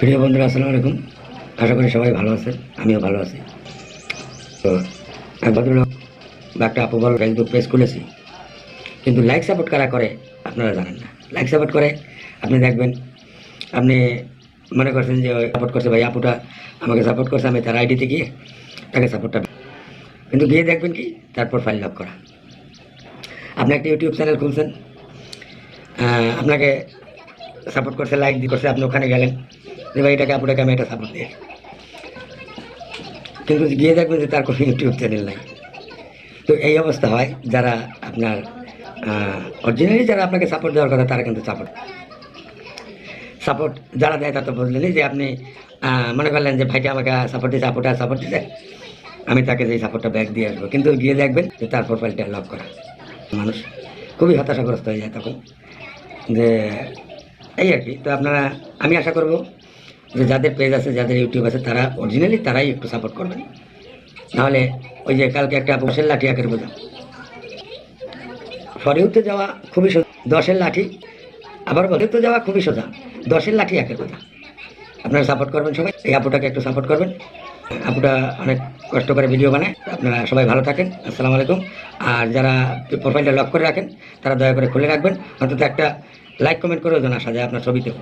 প্রিয় বন্ধুরা, আসসালামু আলাইকুম। আশা করি সবাই ভালো আছেন, আমিও ভালো আছি। তো ভদ্রলোক বা একটা আপু বল ফেসবুক পেজ খুলেছি। কিন্তু লাইক সাপোর্ট কারা করে, আপনারা জানেন না। লাইক সাপোর্ট করে, আপনি দেখবেন, আপনি মনে করছেন যে সাপোর্ট করছে ভাই, আপুটা আমাকে সাপোর্ট করছে, আমি তার আইডিতে গিয়ে তাকে সাপোর্টটা কিন্তু গিয়ে দেখবেন কি, তারপর ফাইল লক করা। আপনি একটা ইউটিউব চ্যানেল খুলছেন আপনাকে সাপোর্ট করছে লাইক দিয়ে করছে, আপনি ওখানে গেলেন। যে ভাই, এটাকে আপনাকে আমি একটা সাপোর্ট দিই। কিন্তু গিয়ে দেখবেন যে তার কোনো ইউটিউব চ্যানেল নাই। তো এই অবস্থা হয়, যারা আপনার অরিজিনালি যারা আপনাকে সাপোর্ট দেওয়ার কথা, তারা কিন্তু সাপোর্ট সাপোর্ট যারা দেয় তা তো বুঝলেনই যে আপনি মনে করলেন যে ভাইটা আমাকে সাপোর্ট দিচ্ছে আপুটা সাপোর্ট দিচ্ছে আমি তাকে যে সাপোর্টটা ব্যাক দিয়ে আসব। কিন্তু গিয়ে দেখবেন যে তার প্রোফাইলটা লক করা। মানুষ খুবই হতাশাগ্রস্ত হয়ে যায় তখন, যে এই আর কি। তো আপনারা, আমি আশা করব যে যাদের পেজ আছে, যাদের ইউটিউব আছে, তারা অরিজিনালি তারাই একটু সাপোর্ট করবেন। নাহলে ওই যে কালকে একটা দশের লাঠি আঁকের বোঝা। ফরিউতে যাওয়া খুবই সোজা। দশের লাঠি, আবার ফরিউতে যাওয়া খুবই সোজা। দশের লাঠি একের কথা আপনারা সাপোর্ট করবেন সবাই, এই আপুটাকে একটু সাপোর্ট করবেন। আপুটা অনেক কষ্ট করে ভিডিও বানায়, আপনারা সবাই ভালো থাকেন, আসসালামু আলাইকুম। আর যারা প্রোফাইলটা লক করে রাখেন, তারা দয়া করে খুলে রাখবেন। অন্তত একটা লাইক কমেন্ট করেও যেন আসা যায় আপনার ছবিতেও